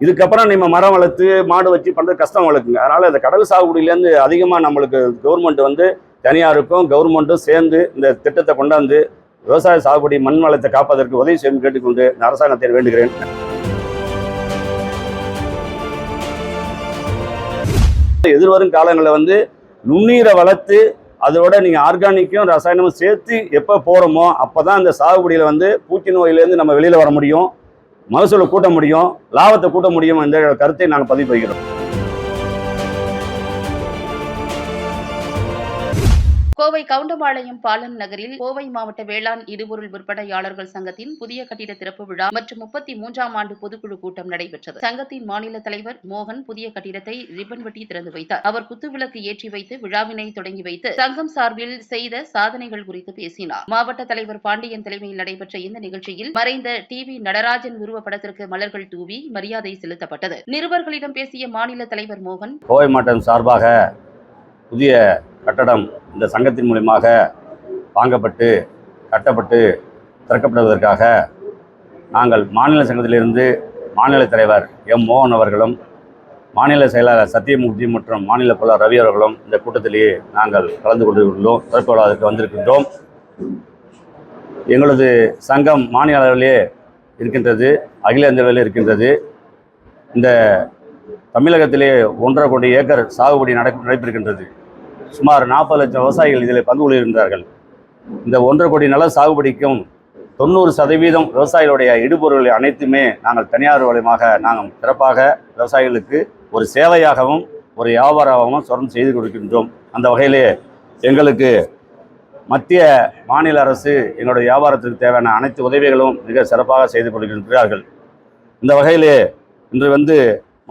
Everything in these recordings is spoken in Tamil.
இதுக்கப்புறம் நம்ம மரம் வளர்த்து மாடு வச்சு பண்ணுறது கஷ்டம் வளர்க்குங்க அதனால் இந்த கடல் சாகுபடியிலேருந்து அதிகமாக நம்மளுக்கு கவர்மெண்ட் வந்து தனியாருக்கும் கவர்மெண்ட்டும் சேர்ந்து இந்த திட்டத்தை கொண்டாந்து விவசாய சாகுபடி மண் வளத்தை காப்பதற்கு உதவி செய்யும் கேட்டுக்கொண்டு இந்த அரசாங்கத்தை வேண்டுகிறேன். எதிர்வரும் காலங்களில் வந்து நுண்ணீரை வளர்த்து அதோட நீங்கள் ஆர்கானிக்கும் ரசாயனமும் சேர்த்து எப்போ போகிறோமோ அப்போ தான் இந்த சாகுபடியில் வந்து பூச்சி நோயிலேருந்து நம்ம வெளியில் வர முடியும். மகசூலை கூட்ட முடியும் லாபத்தை கூட்ட முடியும்? என்ற கருத்தை நாங்கள் பதிவு செய்கிறோம் கோவை கவுண்டம்பாளையம் பாலன் நகரில் கோவை மாவட்ட வேளாண் இடுபொருள் விற்பனையாளர்கள் சங்கத்தின் புதிய கட்டிட திறப்பு விழா மற்றும் முப்பத்தி மூன்றாம் ஆண்டு பொதுக்குழு கூட்டம் நடைபெற்றது. சங்கத்தின் மாநில தலைவர் மோகன் புதிய கட்டிடத்தை ரிப்பன் வெட்டி திறந்து வைத்தார். அவர் குத்துவிளக்கு ஏற்றி வைத்து விழாவினை தொடங்கி வைத்து சங்கம் சார்பில் செய்த சாதனைகள் குறித்து பேசினார். மாவட்ட தலைவர் பாண்டியன் தலைமையில் நடைபெற்ற இந்த நிகழ்ச்சியில் மறைந்த டி வி நடராஜன் உருவப்படத்திற்கு மலர்கள் தூவி மரியாதை செலுத்தப்பட்டது. நிருபர்களிடம் பேசிய மாநில தலைவர் மோகன் கோவை மாவட்டம் சார்பாக புதிய கட்டடம் இந்த சங்கத்தின் மூலியமாக வாங்கப்பட்டு கட்டப்பட்டு திறக்கப்படுவதற்காக நாங்கள் மாநில சங்கத்திலிருந்து மாநில தலைவர் எம் மோகன் அவர்களும் மாநில செயலாளர் சத்தியமூர்த்தி மற்றும் மாநில பொருளாளர் ரவி அவர்களும் இந்த கூட்டத்திலேயே நாங்கள் கலந்து கொண்டிருக்கின்றோம் திறப்பு விழாவிற்கு வந்திருக்கின்றோம். எங்களது சங்கம் மாநில அளவிலே இருக்கின்றது அகில இந்திய இருக்கின்றது. இந்த தமிழகத்திலே ஒன்றரை கோடி ஏக்கர் சாகுபடி நடக்க நடைபெறுகின்றது. சுமார் நாற்பது லட்சம் விவசாயிகள் இதில் பங்கு கொள்கின்றார்கள் இந்த ஒன்றரை கோடி நில சாகுபடிக்கும் தொண்ணூறு சதவீதம் விவசாயிகளுடைய இடுபொருள்களை அனைத்துமே நாங்கள் தனியார் மூலயமாக நாங்கள் சிறப்பாக விவசாயிகளுக்கு ஒரு சேவையாகவும் ஒரு வியாபாரமாகவும் தொடர்ந்து செய்து கொடுக்கின்றோம். அந்த வகையிலே எங்களுக்கு மத்திய மாநில அரசு எங்களுடைய வியாபாரத்திற்கு தேவையான அனைத்து உதவிகளும் மிக சிறப்பாக செய்து கொடுக்கின்றார்கள். இந்த வகையிலே இன்று வந்து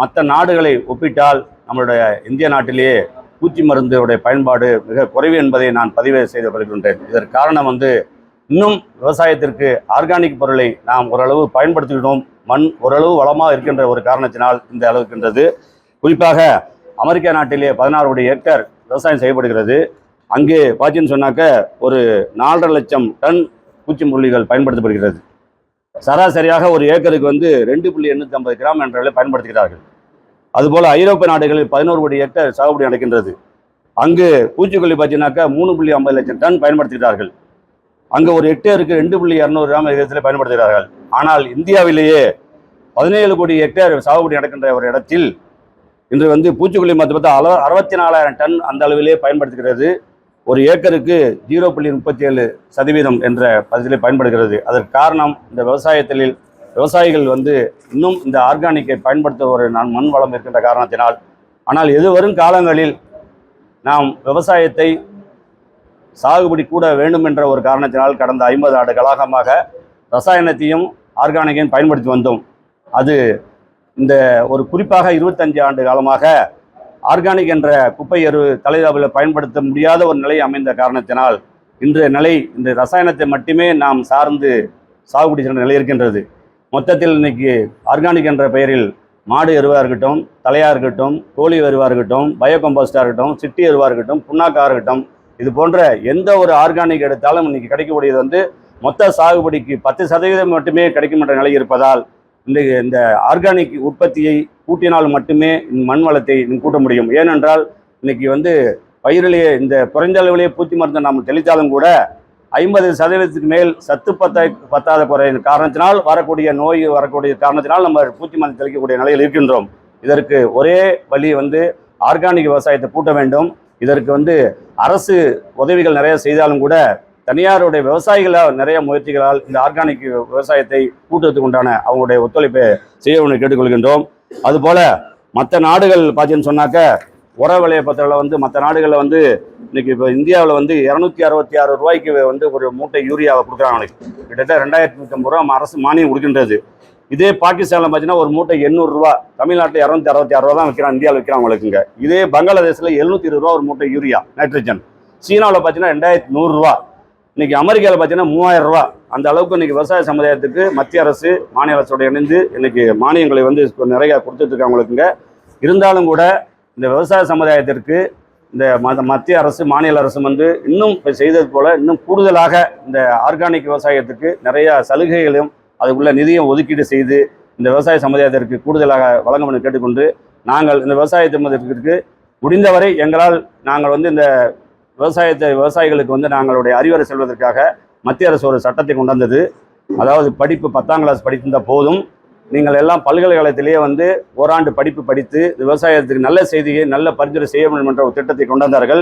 மற்ற நாடுகளை ஒப்பிட்டால் நம்மளுடைய இந்திய நாட்டிலேயே பூச்சி மருந்துடைய பயன்பாடு மிக குறைவு என்பதை நான் பதிவு செய்து வருகின்றேன் இதற்கு காரணம் வந்து இன்னும் விவசாயத்திற்கு ஆர்கானிக் பொருளை நாம் ஓரளவு பயன்படுத்திக்கிட்டோம். மண் ஓரளவு வளமாக இருக்கின்ற ஒரு காரணத்தினால் இந்த அளவுக்கின்றது குறிப்பாக அமெரிக்கா நாட்டிலே பதினாறு கோடி ஏக்கர் விவசாயம் செய்யப்படுகிறது. அங்கே பார்த்தீங்கன்னு சொன்னாக்க ஒரு நாலரை லட்சம் டன் பூச்சிமுள்ளிகள் பயன்படுத்தப்படுகிறது. சராசரியாக ஒரு ஏக்கருக்கு வந்து ரெண்டு புள்ளி எண்ணூற்றி ஐம்பது கிராம் என்ற பயன்படுத்துகிறார்கள். அதுபோல் ஐரோப்பிய நாடுகளில் பதினோரு கோடி ஹெக்டர் சாகுபடி நடக்கின்றது. அங்கு பூச்சிக்கொல்லி பார்த்தீங்கன்னாக்கா மூணு புள்ளி ஐம்பது லட்சம் டன் பயன்படுத்துகிறார்கள். அங்கே ஒரு ஹெக்டேருக்கு ரெண்டு புள்ளி இரநூறு கிராம் விகிதத்தில் பயன்படுத்துகிறார்கள். ஆனால் இந்தியாவிலேயே பதினேழு கோடி ஹெக்டேர் சாகுபடி நடக்கின்ற ஒரு இடத்தில் இன்று வந்து பூச்சிக்கொல்லி மருந்து பார்த்தா அள அறுபத்தி நாலாயிரம் டன் அந்த அளவிலே பயன்படுத்துகிறது. ஒரு ஏக்கருக்கு ஜீரோ புள்ளி முப்பத்தி ஏழு சதவீதம் என்ற பதிலே பயன்படுகிறது. அதற்கு காரணம் இந்த விவசாயத்தில் விவசாயிகள் வந்து இன்னும் இந்த ஆர்கானிக்கை பயன்படுத்த ஒரு நான் மண் வளம் இருக்கின்ற காரணத்தினால் ஆனால் எது வரும் காலங்களில் நாம் விவசாயத்தை சாகுபடி கூட வேண்டும் என்ற ஒரு காரணத்தினால் கடந்த ஐம்பது ஆண்டு கழகமாக ரசாயனத்தையும் ஆர்கானிக்கையும் பயன்படுத்தி வந்தோம். அது இந்த ஒரு குறிப்பாக இருபத்தஞ்சு ஆண்டு காலமாக ஆர்கானிக் என்ற குப்பை எரு தலைதாவில் பயன்படுத்த முடியாத ஒரு நிலை அமைந்த காரணத்தினால் இன்றைய நிலை இந்த ரசாயனத்தை மட்டுமே நாம் சார்ந்து சாகுபடி செய்கிற நிலை இருக்கின்றது. மொத்தத்தில் இன்னைக்கு ஆர்கானிக் என்ற பெயரில் மாடு எருவாக இருக்கட்டும் தலையாக இருக்கட்டும் கோழி எருவாக இருக்கட்டும் பயோ கம்போஸ்டாக இருக்கட்டும் சிட்டி எருவாக இருக்கட்டும் புண்ணாக்காக இருக்கட்டும் இது போன்ற எந்த ஒரு ஆர்கானிக் எடுத்தாலும் இன்றைக்கி கிடைக்கக்கூடியது வந்து மொத்த சாகுபடிக்கு பத்து சதவீதம் மட்டுமே கிடைக்குமென்ற நிலை இருப்பதால் இந்த இந்த ஆர்கானிக் உற்பத்தியை கூட்டினால் மட்டுமே மண் வளத்தை கூட்ட முடியும். ஏனென்றால் இன்றைக்கி வந்து பயிரிலேயே இந்த குறைந்த அளவிலேயே பூச்சி மருந்தை நாம் தெளித்தாலும் கூட ஐம்பது சதவீதத்துக்கு மேல் சத்து பத்த பத்தாத குறையின் காரணத்தினால் வரக்கூடிய நோய் வரக்கூடிய காரணத்தினால் நம்ம பூச்சி மருந்து தெளிக்கக்கூடிய நிலையில் இருக்கின்றோம். இதற்கு ஒரே வழி வந்து ஆர்கானிக் விவசாயத்தை பூட்ட வேண்டும். இதற்கு வந்து அரசு உதவிகள் நிறைய செய்தாலும் கூட தனியாருடைய விவசாயிகளால் நிறைய முயற்சிகளால் இந்த ஆர்கானிக் விவசாயத்தை கூட்டுறதுக்கு உண்டான அவங்களுடைய ஒத்துழைப்பை செய்ய வேண்டும் கேட்டுக்கொள்கின்றோம். அதுபோல மற்ற நாடுகள் பார்த்தீங்கன்னு சொன்னாக்க உர விலையை பத்திரில் வந்து மற்ற நாடுகளில் வந்து இன்னைக்கு இப்போ இந்தியாவில் வந்து இரநூத்தி அறுபத்தி ஆறு ரூபாய்க்கு வந்து ஒரு மூட்டை யூரியாவை கொடுக்குறாங்க. கிட்டத்தட்ட ரெண்டாயிரத்தி நூற்றம்பது ரூபா அரசு மானியம் கொடுக்கின்றது. இதே பாகிஸ்தானில் பார்த்தீங்கன்னா ஒரு மூட்டை எண்ணூறுரூவா தமிழ்நாட்டில் இரநூத்தி அறுபத்தி ஆறு ரூபா தான் விற்கிறான் இந்தியாவில் விற்கிறாங்க உங்களுக்குங்க. இதே பங்களாதேஷில் எழுநூத்தி இருபது ரூபா ஒரு மூட்டை யூரியா நைட்ரஜன் சீனாவில் பார்த்தீங்கன்னா ரெண்டாயிரத்தி நூறுரூவா இன்னைக்கு அமெரிக்காவில் பார்த்தீங்கன்னா மூவாயிரம் ரூபா. அந்த அளவுக்கு இன்னைக்கு விவசாய சமுதாயத்துக்கு மத்திய அரசு மாநில அரசோட இணைந்து இன்னைக்கு மானியங்களை வந்து இப்ப நிறைய கொடுத்துட்டு இருக்காங்க உங்களுக்குங்க. இருந்தாலும் கூட இந்த விவசாய சமுதாயத்திற்கு இந்த மத மத்திய அரசு மாநில அரசு வந்து இன்னும் இப்போ செய்தது போல் இன்னும் கூடுதலாக இந்த ஆர்கானிக் விவசாயத்துக்கு நிறையா சலுகைகளையும் அதுக்குள்ள நிதியும் ஒதுக்கீடு செய்து இந்த விவசாய சமுதாயத்திற்கு கூடுதலாக வழங்கும் என்று கேட்டுக்கொண்டு நாங்கள் இந்த விவசாய சமுதாயத்திற்கு முடிந்தவரை எங்களால் நாங்கள் வந்து இந்த விவசாயத்தை விவசாயிகளுக்கு வந்து நாங்களுடைய அறிவுரை செல்வதற்காக மத்திய அரசு ஒரு சட்டத்தை கொண்டு வந்தது. அதாவது படிப்பு பத்தாம் கிளாஸ் படித்திருந்த போதும். நீங்கள் எல்லாம் பல்கலைக்கழகத்திலேயே வந்து ஓராண்டு படிப்பு படித்து விவசாயத்துக்கு நல்ல செய்தியை நல்ல பரிந்துரை செய்ய வேண்டும் என்ற ஒரு திட்டத்தை கொண்டு வந்தார்கள்.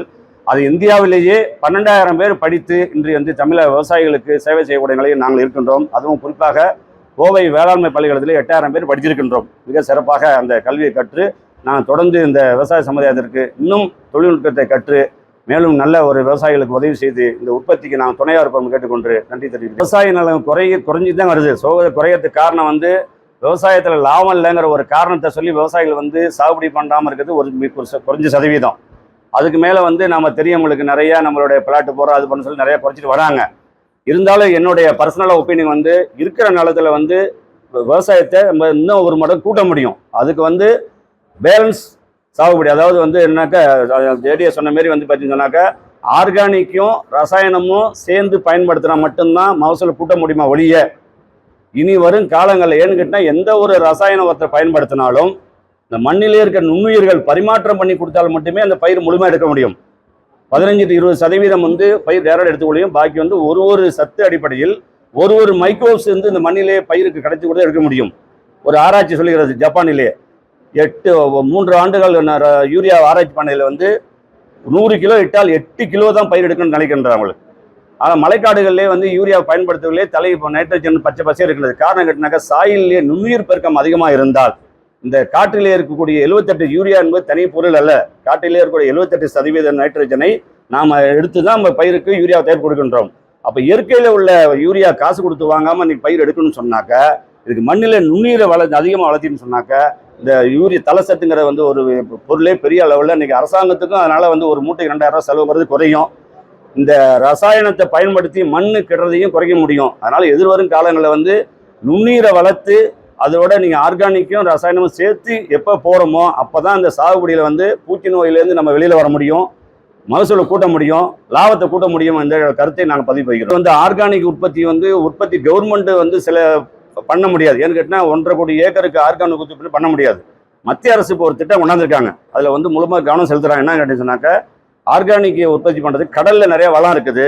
அது இந்தியாவிலேயே பன்னெண்டாயிரம் பேர் படித்து இன்று வந்து தமிழக விவசாயிகளுக்கு சேவை செய்யக்கூடிய நிலையில் நாங்கள் இருக்கின்றோம். அதுவும் குறிப்பாக கோவை வேளாண்மை பள்ளிக்கூடத்தில் எட்டாயிரம் பேர் படித்திருக்கின்றோம். மிக சிறப்பாக அந்த கல்வியை கற்று நான் தொடர்ந்து இந்த விவசாய சமுதாயத்திற்கு இன்னும் தொழில்நுட்பத்தை கற்று மேலும் நல்ல ஒரு விவசாயிகளுக்கு உதவி செய்து இந்த உற்பத்திக்கு நாங்கள் துணையாக இருப்போம் கேட்டுக்கொண்டு நன்றி தெரிவிக்கிறேன். விவசாய நிலம் குறைய குறைஞ்சி தான் வருது. சோக குறையறதுக்கு காரணம் வந்து விவசாயத்தில் லாபம் இல்லைங்கிற ஒரு காரணத்தை சொல்லி விவசாயிகள் வந்து சாகுபடி பண்ணாமல் இருக்கிறது ஒரு ச- குறைஞ்ச சதவீதம். அதுக்கு மேலே வந்து நம்ம தெரியவங்களுக்கு நிறையா நம்மளுடைய பிளாட்டு போகிறோம் அது பண்ண சொல்லி நிறைய குறைச்சிட்டு வராங்க. இருந்தாலும் என்னுடைய பர்சனலாக ஒப்பீனியன் வந்து இருக்கிற நிலத்தில் வந்து விவசாயத்தை நம்ம இன்னும் ஒரு மடங்கு கூட்ட முடியும். அதுக்கு வந்து பேலன்ஸ் சாகுபடி. அதாவது வந்து என்னக்கா ஜேடிஏ சொன்ன மாரி வந்து பார்த்தீங்கன்னாக்கா ஆர்கானிக்கும் ரசாயனமும் சேர்ந்து பயன்படுத்தினா மட்டும்தான் மகசூல் கூட்ட முடியுமா ஒழிய இனி வரும் காலங்களில் ஏன்னு கேட்டால் எந்த ஒரு ரசாயன உரத்தை பயன்படுத்தினாலும் இந்த மண்ணிலே இருக்க நுண்ணுயிர்கள் பரிமாற்றம் பண்ணி கொடுத்தால் மட்டுமே அந்த பயிர் முழுமையாக எடுக்க முடியும். பதினஞ்சு டு இருபது சதவீதம் வந்து பயிர் நேரம் எடுத்துக்கொள்ளையும் பாக்கி வந்து ஒரு ஒரு சத்து அடிப்படையில் ஒரு ஒரு மைக்ரோஸ் வந்து இந்த மண்ணிலே பயிருக்கு கிடைச்சி கொடுத்து எடுக்க முடியும். ஒரு ஆராய்ச்சி சொல்லுகிறது ஜப்பானிலே. எட்டு மூன்று ஆண்டுகள் யூரியா ஆராய்ச்சி பண்ணையில் வந்து நூறு கிலோ இட்டால் எட்டு கிலோ தான் பயிர் எடுக்கணும்னு நினைக்கின்றாங்க அவங்களுக்கு ஆனால் மழைக்காடுகளிலே வந்து யூரியா பயன்படுத்துவதிலே தலை இப்போ நைட்ரஜன் பச்சை பசையாக இருக்கிறது. காரணம் கேட்டினாக்கா சாயிலே நுண்ணுயிர் பெருக்கம் அதிகமாக இருந்தால் இந்த காற்றிலே இருக்கக்கூடிய எழுபத்தெட்டு யூரியா என்பது தனி பொருள் அல்ல. காற்றிலே இருக்கக்கூடிய எழுபத்தெட்டு சதவீத நைட்ரஜனை நாம் எடுத்து தான் நம்ம பயிருக்கு யூரியா தயார் கொடுக்கின்றோம். அப்போ இயற்கையில் உள்ள யூரியா காசு கொடுத்து வாங்காமல் இன்னைக்கு பயிர் எடுக்கணும்னு சொன்னாக்க இதுக்கு மண்ணில் நுண்ணுயிரை வள அதிகமாக வளர்த்தின்னு சொன்னாக்க இந்த யூரியா தலசத்துங்கிற வந்து ஒரு பொருளே பெரிய அளவில் இன்னைக்கு அரசாங்கத்துக்கும் அதனால் வந்து ஒரு மூட்டைக்கு ரெண்டாயிரம் ரூபா செலவு குறையும். இந்த ரசாயனத்தை பயன்படுத்தி மண்ணு கெடுறதையும் குறைக்க முடியும். அதனால் எதிர்வரும் காலங்களில் வந்து நுண்ணீரை வளர்த்து அதோட நீங்கள் ஆர்கானிக்கும் ரசாயனமும் சேர்த்து எப்போ போகிறோமோ அப்போ தான் அந்த சாகுபடியில் வந்து பூச்சி நோயிலேருந்து நம்ம வெளியில் வர முடியும். மகசூலை கூட்ட முடியும். லாபத்தை கூட்ட முடியும் என்ற கருத்தை நாங்கள் பதிவு வைக்கிறோம் வந்து ஆர்கானிக் உற்பத்தி வந்து உற்பத்தி கவர்மெண்ட்டு வந்து சில பண்ண முடியாது. ஏன்னு கேட்டால் ஒன்றரை கோடி ஏக்கருக்கு ஆர்கானிக் உற்பத்தி பண்ண முடியாது. மத்திய அரசு இப்போ ஒரு திட்டம் கொண்டாந்துருக்காங்க. அதில் வந்து முழுமையாக கவனம் செலுத்துகிறாங்க என்ன கேட்டீங்கன்னாக்க ஆர்கானிக் உற்பத்தி பண்ணுறது கடலில் நிறைய வளம் இருக்குது.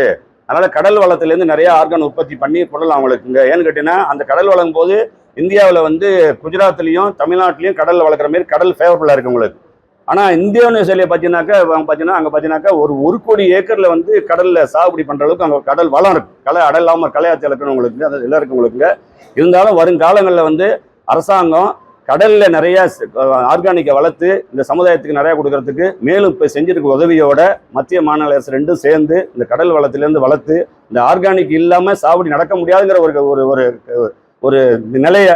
அதனால் கடல் வளத்துலேருந்து நிறைய ஆர்கான் உற்பத்தி பண்ணி கொள்ளலாம் அவங்களுக்குங்க. ஏன்னு கேட்டிங்கன்னா அந்த கடல் வளங்கும் போது இந்தியாவில் வந்து குஜராத்லேயும் தமிழ்நாட்டிலையும் கடலில் வளர்க்குற மாரி கடல் ஃபேவரபுளாக இருக்கு உங்களுக்கு ஆனால் இந்தோனேசியாவில் பார்த்தீங்கன்னாக்கா அவங்க பார்த்தீங்கன்னா அங்கே பார்த்தீங்கன்னாக்கா ஒரு ஒரு கோடி ஏக்கரில் வந்து கடலில் சாகுபடி பண்ணுற அளவுக்கு அங்கே கடல் வளம் இருக்குது கலை அடல் இல்லாமல் கலையாத்தி இலக்கணும் உங்களுக்கு அது எல்லாம் இருக்குது உங்களுக்குங்க. இருந்தாலும் வருங்காலங்களில் வந்து அரசாங்கம் கடலில் நிறைய ஆர்கானிக்கை வளர்த்து இந்த சமுதாயத்துக்கு நிறைய கொடுக்கறதுக்கு மேலும் இப்போ செஞ்சிருக்க உதவியோட மத்திய மாநில அரசு ரெண்டும் சேர்ந்து இந்த கடல் வளத்திலேருந்து வளர்த்து இந்த ஆர்கானிக் இல்லாமல் சாகுபடி நடக்க முடியாதுங்கிற ஒரு ஒரு ஒரு ஒரு நிலையை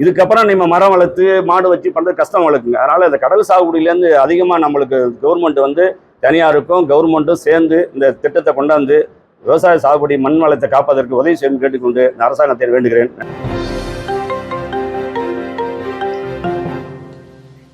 இதுக்கப்புறம் நம்ம மரம் வளர்த்து மாடு வச்சு பண்ணுறது கஷ்டம் வளர்க்குங்க அதனால் இந்த கடல் சாகுபடியிலேருந்து அதிகமாக நம்மளுக்கு கவர்மெண்ட் வந்து தனியாருக்கும் கவர்மெண்ட்டும் சேர்ந்து இந்த திட்டத்தை கொண்டாந்து விவசாய சாகுபடி மண் வளத்தை காப்பதற்கு உதவி செய்யும் கேட்டுக்கொண்டு இந்த அரசாங்கத்தை வேண்டுகிறேன்.